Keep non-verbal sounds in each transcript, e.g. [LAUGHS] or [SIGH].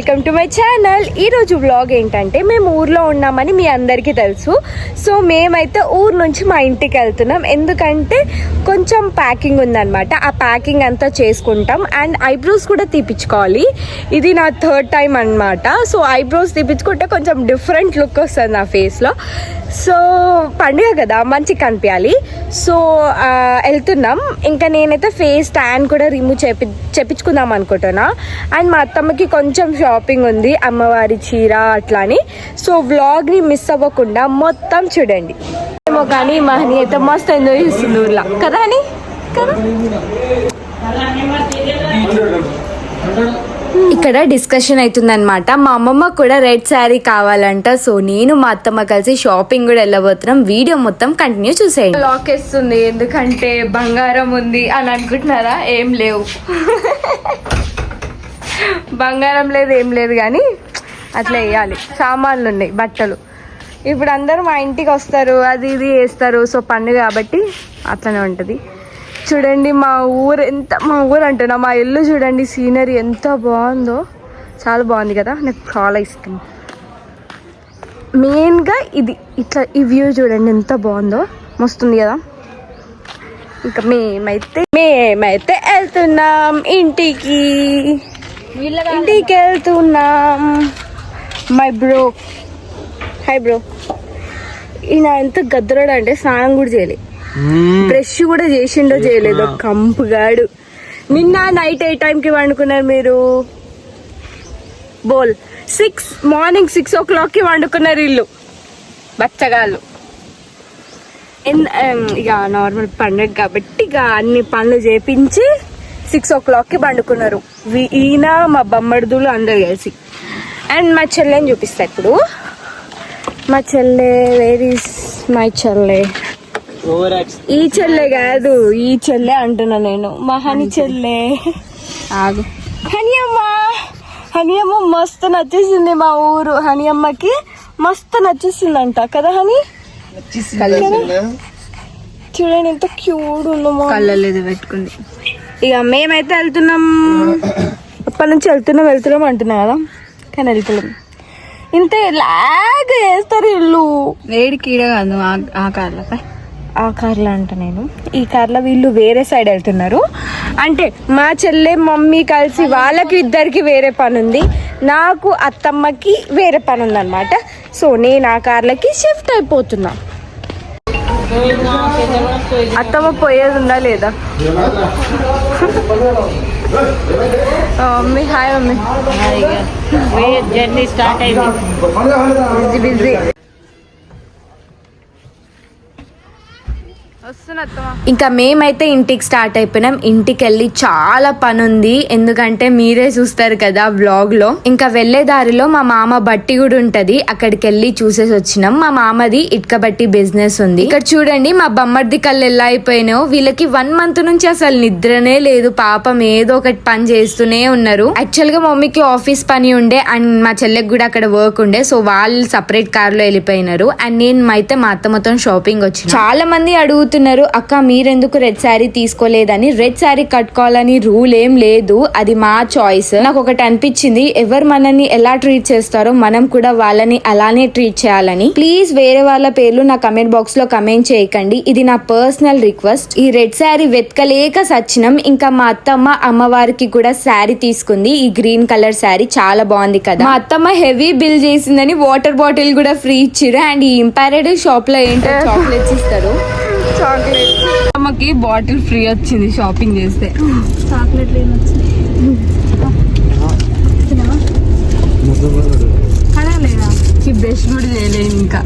Welcome to my channel. ఈరోజు vlog ఏంటంటే మేము ఊర్లో ఉన్నామని మీ అందరికీ తెలుసు. సో మేమైతే ఊరు నుంచి మా ఇంటికి వెళ్తున్నాం. ఎందుకంటే కొంచెం ప్యాకింగ్ ఉందనమాట ఆ ప్యాకింగ్ అంతా చేసుకుంటాం. అండ్ ఐబ్రోస్ కూడా తీపించుకోవాలి ఇది నా థర్డ్ టైం అన్నమాట. సో ఐబ్రోస్ తీపించుకుంటే కొంచెం డిఫరెంట్ లుక్ వస్తుంది నా ఫేస్లో సో పండుగ కదా మంచిగా కనిపించాలి. సో వెళ్తున్నాం. ఇంకా నేనైతే ఫేస్ ట్యాన్ కూడా రిమూవ్ చేపి చేపించుకుందాం అనుకుంటున్నా. అండ్ మా అత్తమ్మకి కొంచెం షాపింగ్ ఉంది అమ్మవారి చీర అట్లా అని. సో వ్లాగ్ని మిస్ అవ్వకుండా మొత్తం చూడండి. ఏమో కానీ మా హనీ అయితే మస్తు ఎంజాయ్ చేస్తుంది ఊర్లో. కదా అని కదా ఇక్కడ డిస్కషన్ అవుతుందన్నమాట. మా అమ్మమ్మ కూడా రెడ్ శారీ కావాలంట సో నేను మా అత్తమ్మ కలిసి షాపింగ్ కూడా వెళ్ళబోతున్నాం. వీడియో మొత్తం కంటిన్యూ చూసేయండి. లాక్ వేస్తుంది ఎందుకంటే బంగారం ఉంది అని అనుకుంటున్నారా? ఏం లేవు. బంగారం లేదు ఏం లేదు కానీ అట్లా వేయాలి. సామాన్లు ఉన్నాయి బట్టలు. ఇప్పుడు అందరూ మా ఇంటికి వస్తారు అది ఇది వేస్తారు. సో పండుగ కాబట్టి అట్లనే ఉంటుంది. చూడండి మా ఊరు ఎంత మా ఊరు అంటున్నా మా ఇల్లు చూడండి సీనరీ ఎంత బాగుందో. చాలా బాగుంది కదా నాకు చాలా ఇష్టం. మెయిన్గా ఇది ఇట్లా ఈ వ్యూ చూడండి ఎంత బాగుందో. మస్తుంది కదా. ఇంకా మేమైతే మేమైతే వెళ్తున్నాం ఇంటికి. ఇంటికి వెళ్తున్నాం. మై బ్రో హై బ్రో ఈయన ఎంత గద్దరాడు అంటే స్నానం కూడా చేయలేదు బ్రష్ కూడా చేసిండో చేయలేదో కంపుగాడు. నిన్న నైట్ ఏ టైంకి వండుకున్నారు మీరు? బోల్. సిక్స్ మార్నింగ్ సిక్స్ ఓ క్లాక్కి వండుకున్నారు ఇల్లు. బచ్చగాళ్ళు. ఇక నార్మల్ పండుగ కాబట్టి ఇక అన్ని పనులు చేపించి సిక్స్ ఓ క్లాక్కి పండుకున్నారు. ఈయన మా బొమ్మడిదులు అందరు కలిసి. అండ్ మా చెల్లెని చూపిస్తా ఇప్పుడు. మా చెల్లె వేర్ ఈస్ మై చెల్లె? ఈ చెల్లె కాదు ఈ చెల్లె అంటున్నా నేను. మా హని చెల్లె. ఆగు. హని అమ్మ హని అమ్మ మస్తు నచ్చేసింది మా ఊరు. హని అమ్మకి మస్తు నచ్చేసిందంట. కదా హని? చూడండి ఎంత క్యూట్ ఉందో మా కళ్ళలేదు పెట్టుకుంది. ఇక మేమైతే వెళ్తున్నాం. అప్పటి నుంచి వెళ్తున్నాం వెళ్తున్నాం అంటున్నా కదా? కానీ వెళ్తున్నాం ఇంత లాగ్ వేస్తారు ఇల్లు. వేడికి కాదు ఆ- ఆ కార్లపై ఆ కార్లో అంట నేను. ఈ కార్లో వీళ్ళు వేరే సైడ్ వెళ్తున్నారు. అంటే మా చెల్లె మమ్మీ కలిసి వాళ్ళకి ఇద్దరికి వేరే పని ఉంది నాకు అత్తమ్మకి వేరే పని ఉందన్నమాట సో నేను ఆ కార్లకి షిఫ్ట్ అయిపోతున్నా. అత్తమ్మ పోయేది ఉందా లేదా? Mummy hi mummy. Journey start అయింది. బిజీ బిజీ ఇంకా మేమైతే ఇంటికి స్టార్ట్ అయిపోయినాం. ఇంటికి వెళ్ళి చాలా పని ఉంది ఎందుకంటే మీరే చూస్తారు కదా వ్లాగ్లో ఇంకా వెళ్ళే దారిలో మా మామ బట్టి కూడా ఉంటది. అక్కడికి వెళ్ళి చూసేసి వచ్చినాం. మా మామది ఇటుక బట్టి బిజినెస్ ఉంది. ఇక్కడ చూడండి మా బొమ్మర్ది కళ్ళు ఎలా అయిపోయినాయో. వీళ్ళకి వన్ మంత్ నుంచి అసలు నిద్రనే లేదు. పాపం ఏదో ఒకటి పని చేస్తూనే ఉన్నారు. యాక్చువల్గా మమ్మీకి ఆఫీస్ పని ఉండే అండ్ మా చెల్లెకి కూడా అక్కడ వర్క్ ఉండే. సో వాళ్ళు సపరేట్ కార్లో వెళ్ళిపోయినారు. అండ్ నేను అయితే మా అత్తమ్మతో షాపింగ్ వచ్చి చాలా మంది అడుగుతున్నారు అక్క మీరెందుకు రెడ్ శారీ తీసుకోలేదని? రెడ్ శారీ కట్టుకోవాలని రూల్ ఏం లేదు. అది మా చాయిస్ నాకు ఒకటి అనిపించింది ఎవరు మనల్ని ఎలా ట్రీట్ చేస్తారో మనం కూడా వాళ్ళని అలానే ట్రీట్ చేయాలని. ప్లీజ్ వేరే వాళ్ళ పేర్లు నా కమెంట్ బాక్స్లో కమెంట్ చేయకండి. ఇది నా పర్సనల్ రిక్వెస్ట్ ఈ రెడ్ శారీ వెతకలేక సచ్చినం. ఇంకా మా అత్తమ్మ అమ్మవారికి కూడా శారీ తీసుకుంది. ఈ గ్రీన్ కలర్ శారీ చాలా బాగుంది కదా. మా అత్తమ్మ హెవీ బిల్ చేసిందని వాటర్ బాటిల్ కూడా ఫ్రీ ఇచ్చిర్రు. అండ్ ఈ ఇంపారెడ్ షాప్లో ఏంటో [LAUGHS] చాక్లెట్స్ ఇస్తారు. చాక్లెట్స్ అమ్మకి బాటిల్ ఫ్రీ వచ్చింది షాపింగ్ చేస్తే. ఈ బ్రష్ కూడా చేయలేదు ఇంకా.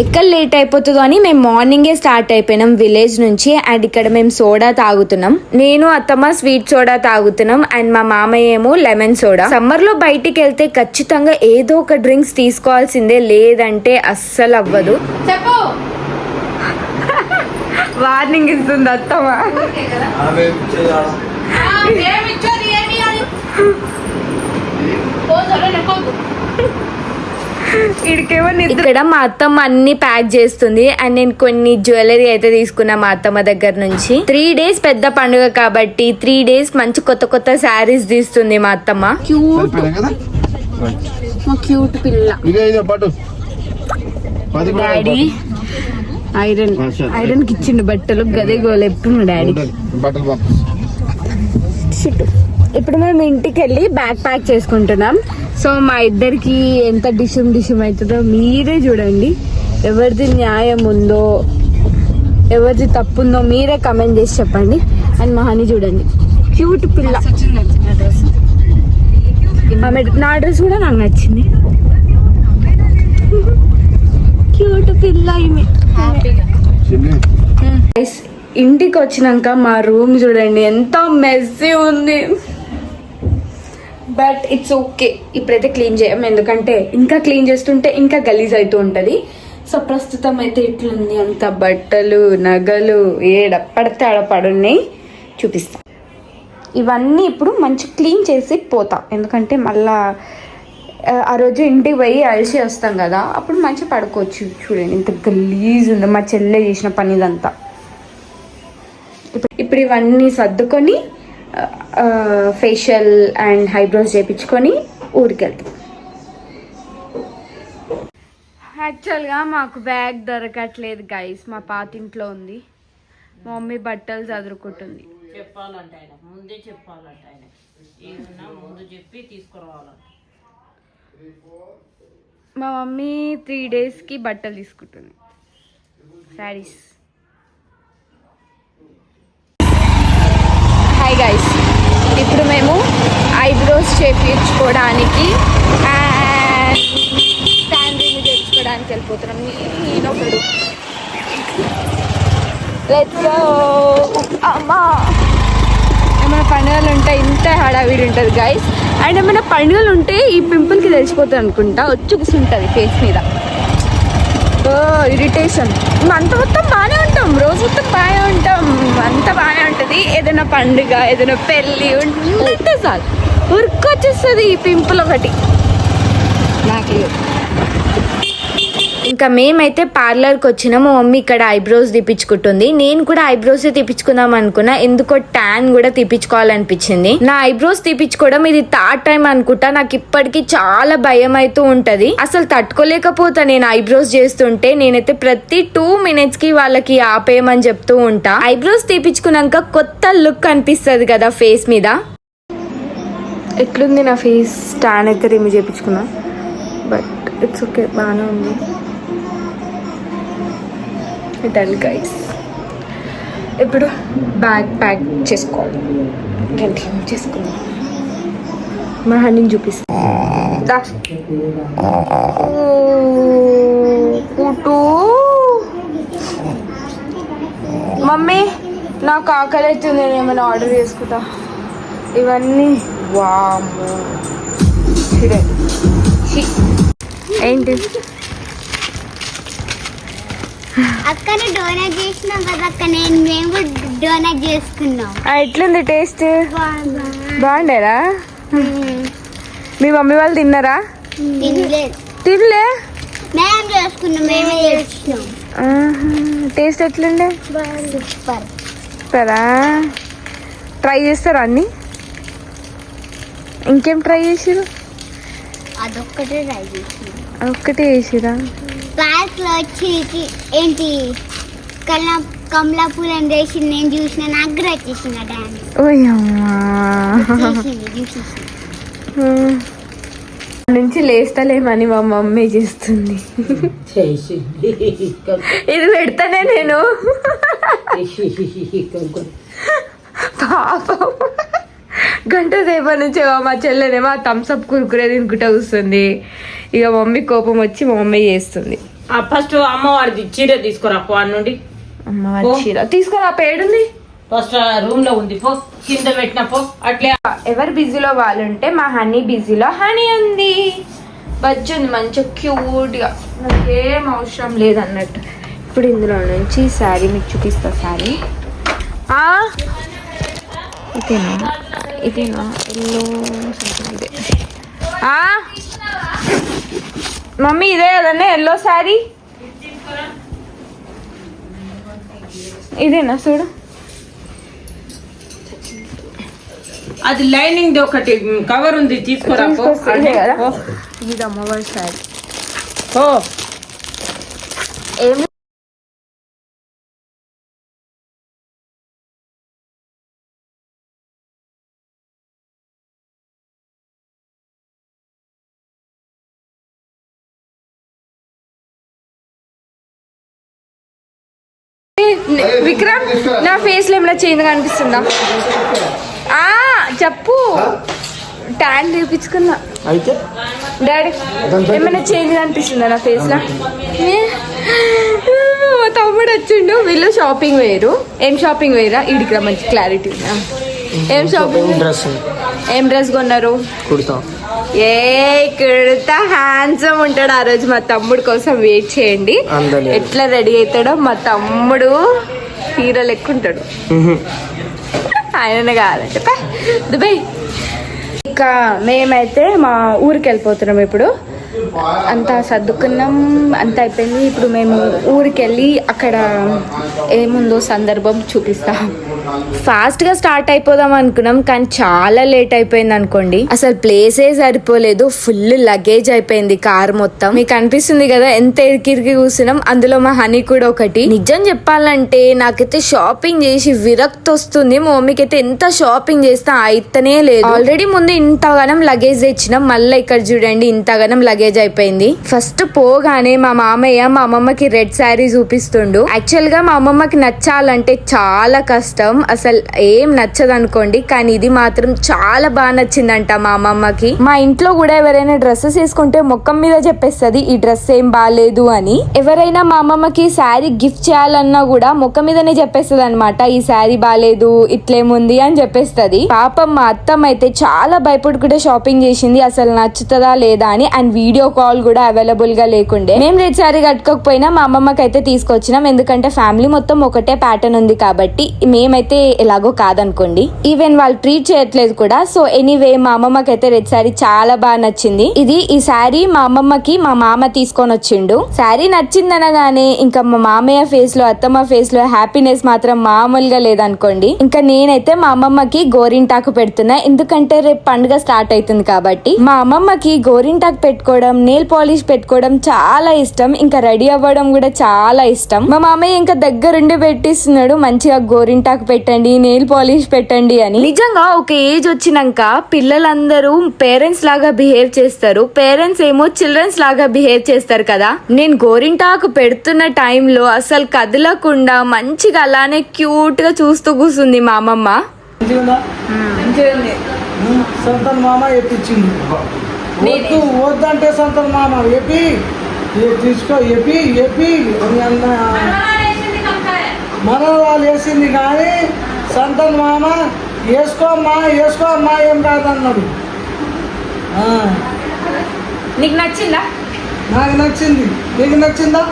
ఎక్కడ లేట్ అయిపోతుందో అని మేము మార్నింగే స్టార్ట్ అయిపోయినాం. విలేజ్ నుంచి అండ్ ఇక్కడ మేము సోడా తాగుతున్నాం. నేను అత్తమ్మ స్వీట్ సోడా తాగుతున్నాం. అండ్ మా మామయ్య ఏమో లెమన్ సోడా సమ్మర్లో బయటికి వెళ్తే ఖచ్చితంగా ఏదో ఒక డ్రింక్స్ తీసుకోవాల్సిందే. లేదంటే అస్సలు అవ్వదు. చెప్పు. వార్నింగ్ ఇస్తుంది అత్తమ్మ. ఇక్కడ మా అత్తమ్మ అన్ని ప్యాక్ చేస్తుంది అండ్ నేను కొన్ని జ్యువెలరీ అయితే తీసుకున్నా మా అత్తమ్మ దగ్గర నుంచి. త్రీ డేస్ పెద్ద పండుగ కాబట్టి త్రీ డేస్ మంచి కొత్త కొత్త శారీస్ తీస్తుంది మా అత్తమ్మ. క్యూట్. పిల్ల. Daddy iron. ఐరన్కి ఇచ్చిండు బట్టలు గదే గోలు ఎప్పుడు డాడీ. బట్టలు పంపు ఇప్పుడు మనం ఇంటికి వెళ్ళి బ్యాగ్ ప్యాక్ చేసుకుంటున్నాం. సో మా ఇద్దరికి ఎంత డిషం డిషం అవుతుందో మీరే చూడండి. ఎవరిది న్యాయం ఉందో ఎవరిది తప్పు ఉందో మీరే కమెంట్ చేసి చెప్పండి. అండ్ మహాని చూడండి. క్యూట్ పిల్ల. ఆమె నా డ్రెస్ కూడా నాకు నచ్చింది. [LAUGHS] క్యూట్ పిల్ల ఈమె. ఇంటికి వచ్చినాక మా రూమ్ చూడండి ఎంత మెస్సీ ఉంది. బట్ ఇట్స్ ఓకే ఇప్పుడైతే క్లీన్ చేయం ఎందుకంటే ఇంకా క్లీన్ చేస్తుంటే ఇంకా గలీజ్ అవుతూ ఉంటుంది. సో ప్రస్తుతం అయితే ఇట్లుంది అంత. బట్టలు నగలు ఏడ పడితే ఆడ పడున్నాయి. చూపిస్తా. ఇవన్నీ ఇప్పుడు మంచి క్లీన్ చేసి పోతాం. ఎందుకంటే మళ్ళా ఆ, ఆ రోజు ఇంటికి పోయి అలసి వస్తాం కదా అప్పుడు మంచిగా పడుకోవచ్చు. చూడండి ఇంత గలీజ్ ఉంది. మా చెల్లె చేసిన పని ఇదంతా ఇప్పుడు ఇప్పుడు ఇవన్నీ సర్దుకొని ఫేషియల్ అండ్ హైబ్రోస్ చేయించుకొని ఊరికి వెళ్తాం యాక్చువల్గా మాకు బ్యాగ్ దొరకట్లేదు గైస్ మా పాతింట్లో ఉంది. మా మమ్మీ బట్టలు చదువుకుంటుంది చెప్పాలంటే ఆయన. ముందే చెప్పాలంటే ఆయన. ఏదన్నా ముందు చెప్పి తీసుకురావాలంట. మా మమ్మీ త్రీ డేస్కి బట్టలు తీసుకుంటుంది. శారీస్ హాయ్ గైస్ ఇప్పుడు మేము ఐబ్రోస్ చేయించుకోవడానికి అండ్ శాండ్రీని తెచ్చుకోవడానికి వెళ్ళిపోతున్నాం. నేను ఒకడు. అమ్మా. ఏమైనా పండుగలు ఉంటే ఇంత హడావిడి ఉంటుంది గైస్ అండ్ ఏమైనా పండుగలు ఉంటే ఈ పింపుల్కి తెలిసిపోతుంది అనుకుంటా. వచ్చి ఉంటుంది ఫేస్ మీద. ఓ ఇరిటేషన్ అంత మొత్తం బాగానే ఉంటాం. రోజు మొత్తం బాగానే ఉంటాం. అంత బాగానే ఉంటుంది ఏదైనా పండుగ ఏదైనా పెళ్ళి ఉంటే చాలు. ఉరుకొచ్చేస్తుంది ఈ పింపుల్ ఒకటి నాకు ఇంకా మేమైతే పార్లర్కి వచ్చినా మా మమ్మీ ఇక్కడ ఐబ్రోస్ తీపించుకుంటుంది నేను కూడా ఐబ్రోస్ తీపించుకుందాం అనుకున్నా ఎందుకో ట్యాన్ కూడా తీపించుకోవాలనిపించింది నా ఐబ్రోస్ తీపించుకోవడం ఇది థర్డ్ టైం అనుకుంటా నాకు ఇప్పటికీ చాలా భయం అవుతూ ఉంటది. అసలు తట్టుకోలేకపోతా నేను ఐబ్రోస్ చేస్తుంటే నేనైతే ప్రతి టూ మినిట్స్కి వాళ్ళకి ఆపేయమని చెప్తూ ఉంటా. ఐబ్రోస్ తీపించుకున్నాక కొత్త లుక్ అనిపిస్తుంది కదా ఫేస్ మీద. ఎట్లుంది నా ఫేస్? స్టాన్ అయితే రిమూవ్ చేయించుకున్నా బట్ ఇట్స్ ఓకే బాగానే ఉంది. Done guys. ఇప్పుడు బ్యాగ్ ప్యాక్ చేసుకోవాలి. కంటిన్యూ చేసుకుందాం. మా హనీని చూపిస్తాను మమ్మీ నాకు ఆకలి అవుతుంది నేను ఏమైనా ఆర్డర్ చేసుకుంటా. ఇవన్నీ వాము ఏంటి? అక్కని డోనేట్ చేసినాం కదా అక్క. నేను మేము డోనేట్ చేసుకున్నాం. ఎట్లుంది టేస్ట్? బాగుండేరా మీ మమ్మీ వాళ్ళు తిన్నారా? తినలే? మేము చేసుకున్నాం మేమే చేసినాం. టేస్ట్ ఎట్లుండే? సూపర్. సూపరా? ట్రై చేస్తారా అన్ని? ఇంకేం ట్రై చేసిరు అదొక్కటే ట్రై చేసినాం. ఒక్కటే చేసిరా క్లాస్లో వచ్చి ఏంటి కల్లా కమలాపూర్ అని చేసి నేను చూసిన నాకు కూడా వచ్చేసిన డాన్స్ ఓయమ్మా. చేసింది చూసేసి నుంచి లేస్తలేమని మా మమ్మీ చేస్తుంది. చేసింది. ఇది పెడతానే నేను. [LAUGHS] పాపం. గంట సేపటి నుంచి మా చెల్లెనేమో ఆ థమ్స్అప్ కురుకురే తినుకుంటా కూస్తుంది ఇక మమ్మీ కోపం వచ్చి మా మమ్మీ చేస్తుంది. ఫస్ట్ అమ్మవారిది చీర తీసుకురా పో నుండి. అమ్మ వచ్చిరా తీసుకురా పేడుంది ఫస్ట్ రూమ్లో ఉంది పో. కింద పెట్టిన పో. అట్లే. ఎవరు బిజీలో వాళ్ళు ఉంటే మా హనీ బిజీలో హనీ ఉంది. ఉంది మంచిగా క్యూట్గా నాకేం అవసరం లేదన్నట్టు. ఇప్పుడు ఇందులో నుంచి శారీ మీకు చూపిస్తా శారీ. ఇదేనా? ఇదేనా? ఎల్లో సంథింగ్ ఇదే? మమ్మీ ఇదే కదన్నా ఎల్లో శారీ? ఇదేనా చూడు? అది లైనింగ్ ఒకటి కవర్ ఉంది తీసుకురా పో. ఇదే అమ్మవారి శారీ. పో. ఏమి విక్రమ్ నా ఫేస్లో ఏమైనా చేంజ్ కనిపిస్తుందా? ఆ చెప్పు. ట్యాన్ తీపించుకున్నా అయితే? డాడీ ఏమైనా చేంజ్ కనిపిస్తుందా నా ఫేస్లో? తమ్ముడు వచ్చిండు. వీళ్ళు షాపింగ్ వేరు. ఏం షాపింగ్ వేరా? ఇడికి మంచి క్లారిటీ ఉందా? ఏం షాపింగ్ డ్రెస్ ఏం డ్రెస్ కొన్నారు? కుడతాం ఏ కుడతా హ్యాండ్సమ్ ఉంటాడు ఆ రోజు మా తమ్ముడు కోసం వెయిట్ చేయండి. ఎట్లా రెడీ అవుతాడో మా తమ్ముడు హీరో లెక్క ఉంటాడు ఆయననే కావాలంటే పా, దుబాయ్. ఇంకా మేమైతే మా ఊరికి వెళ్ళిపోతున్నాం ఇప్పుడు. అంతా సర్దుకున్నాం అంతా అయిపోయింది. ఇప్పుడు మేము ఊరికి వెళ్ళి అక్కడ ఏముందో సందర్భం చూపిస్తాం. ఫాస్ట్గా స్టార్ట్ అయిపోదాం అనుకున్నాం కానీ చాలా లేట్ అయిపోయింది అనుకోండి. అసలు ప్లేసే సరిపోలేదు ఫుల్ లగేజ్ అయిపోయింది కార్ మొత్తం. మీకు అనిపిస్తుంది కదా ఎంత ఇరికిరికి కూర్చున్నాం అందులో మా హనీ కూడా ఒకటి. నిజం చెప్పాలంటే నాకైతే షాపింగ్ చేసి విరక్తి వస్తుంది మా మమ్మీకి అయితే ఎంత షాపింగ్ చేస్తా అయితేనే లేదు. ఆల్రెడీ ముందు ఇంతగానం లగేజ్ తెచ్చినాం మళ్ళీ ఇక్కడ చూడండి ఇంతగానం లగేజ్ అయిపోయింది. ఫస్ట్ పోగానే మా మామయ్య మా అమ్మమ్మకి రెడ్ శారీ చూపిస్తుండు. యాక్చువల్గా మా అమ్మమ్మకి నచ్చాలంటే చాలా కష్టం. అసలు ఏం నచ్చదు అనుకోండి కానీ ఇది మాత్రం చాలా బాగా నచ్చిందంట మా అమ్మమ్మకి. మా ఇంట్లో కూడా ఎవరైనా డ్రెస్సెస్ వేసుకుంటే మొక్కం మీద చెప్పేస్తుంది ఈ డ్రెస్ ఏం బాగాలేదు అని. ఎవరైనా మా అమ్మమ్మకి శారీ గిఫ్ట్ చేయాలన్నా కూడా మొక్క మీదనే చెప్పేస్తుంది అనమాట ఈ శారీ బాగాలేదు ఇట్లేముంది అని చెప్పేస్తుంది. పాపం మా అత్తమ్మ అయితే చాలా భయపడుకుంటే షాపింగ్ చేసింది అసలు నచ్చుతుందా లేదా అని. అండ్ వీడియో కాల్ కూడా అవైలబుల్గా లేకుండే. మేము రెడ్ శారీ కట్టుకోకపోయినా మా అమ్మమ్మకి అయితే తీసుకొచ్చినాం. ఎందుకంటే ఫ్యామిలీ మొత్తం ఒకటే ప్యాటర్న్ ఉంది కాబట్టి మేమైతే ఎలాగో కాదనుకోండి. ఈవెన్ వాళ్ళు ట్రీట్ చేయట్లేదు కూడా. సో ఎనీవే మా అమ్మమ్మకి అయితే రెడ్ శారీ చాలా బాగా నచ్చింది. ఇది ఈ శారీ మా అమ్మమ్మకి మా మామ తీసుకొని వచ్చిండు. శారీ నచ్చిందనగానే ఇంకా మా మామయ్య ఫేస్లో అత్తమ్మ ఫేస్లో హ్యాపీనెస్ మాత్రం మామూలుగా లేదనుకోండి. ఇంకా నేనైతే మా అమ్మమ్మకి గోరింటాకు పెడుతున్నా. ఎందుకంటే రేపు పండుగ స్టార్ట్ అవుతుంది కాబట్టి. మా అమ్మమ్మకి గోరింటాకు పెట్టుకోవడం నెయిల్ పాలిష్ పెట్టుకోవడం చాలా ఇష్టం. ఇంకా రెడీ అవ్వడం కూడా చాలా ఇష్టం. మా మామయ్య ఇంకా దగ్గరుండి పెట్టిస్తున్నాడు. మంచిగా గోరింటాకు పెట్టండి నెయిల్ పాలిష్ పెట్టండి అని. నిజంగా ఒక ఏజ్ వచ్చినాక పిల్లలందరూ పేరెంట్స్ లాగా బిహేవ్ చేస్తారు. పేరెంట్స్ ఏమో చిల్డ్రన్స్ లాగా బిహేవ్ చేస్తారు కదా. నేను గోరింటాకు పెడుతున్న టైంలో అసలు కదలకుండా మంచిగా అలానే క్యూట్గా చూస్తూ కూర్చుంది మా అమ్మమ్మ. సంతన్ మామ. ఎప్పించింది వద్దు వద్దంటే సంతన్ మామ. ఎపి తీసుకో ఎపి ఎపి అని అన్న. మన వాళ్ళు వేసింది కానీ సంతన్ మామ. వేసుకో అమ్మా వేసుకో అమ్మా ఏం కాదన్నాడు. నీకు నచ్చిందా? నాకు నచ్చింది. నీకు నచ్చిందా?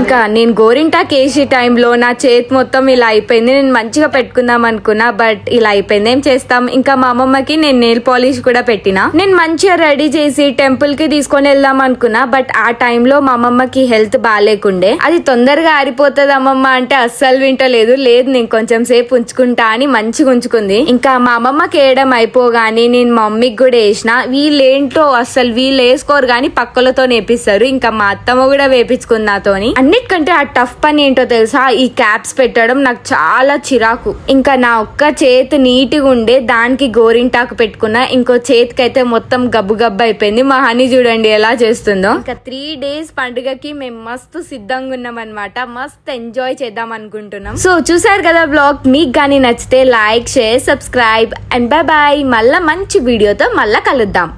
ఇంకా నేను గోరింటాక్ కేసీ టైంలో నా చేతి మొత్తం ఇలా అయిపోయింది. నేను మంచిగా పెట్టుకుందాం అనుకున్నా బట్ ఇలా అయిపోయింది. ఏం చేస్తాం? ఇంకా మా అమ్మమ్మకి నేను నెయిల్ పాలిష్ కూడా పెట్టిన. నేను మంచిగా రెడీ చేసి టెంపుల్కి తీసుకొని వెళ్దాం అనుకున్నా బట్ ఆ టైంలో మా అమ్మమ్మకి హెల్త్ బాగాలేకుండే. అది తొందరగా ఆరిపోతుంది అమ్మమ్మ అంటే అస్సలు వింటలేదు. లేదు నేను కొంచెం సేపు ఉంచుకుంటా అని మంచిగా ఉంచుకుంది. ఇంకా మా అమ్మమ్మకి వేయడం అయిపోగానే నేను మా మమ్మీకి కూడా వేసిన. వీళ్ళేంటో అస్సలు వీళ్ళు వేసుకోరు కానీ పక్కలో పక్కలతో నేపిస్తారు ఇంకా మా అత్తమ్మ కూడా వేపించుకుంది నాతోని. అన్నిటికంటే ఆ టఫ్ పని ఏంటో తెలుసా? ఈ క్యాప్స్ పెట్టడం నాకు చాలా చిరాకు. ఇంకా నా ఒక్క చేతి నీట్గా ఉండే దానికి గోరింటాకు పెట్టుకున్నా ఇంకో చేతికి అయితే మొత్తం గబ్బు గబ్బు అయిపోయింది. మా హనీ చూడండి ఎలా చేస్తుందో. ఇంకా త్రీ డేస్ పండుగకి మేము మస్తు సిద్ధంగా ఉన్నాం అనమాట మస్తు ఎంజాయ్ చేద్దాం అనుకుంటున్నాం. సో చూసారు కదా బ్లాగ్ మీకు కానీ నచ్చితే like share subscribe and bye bye మళ్ళా మంచి వీడియోతో మళ్ళా కలుద్దాం.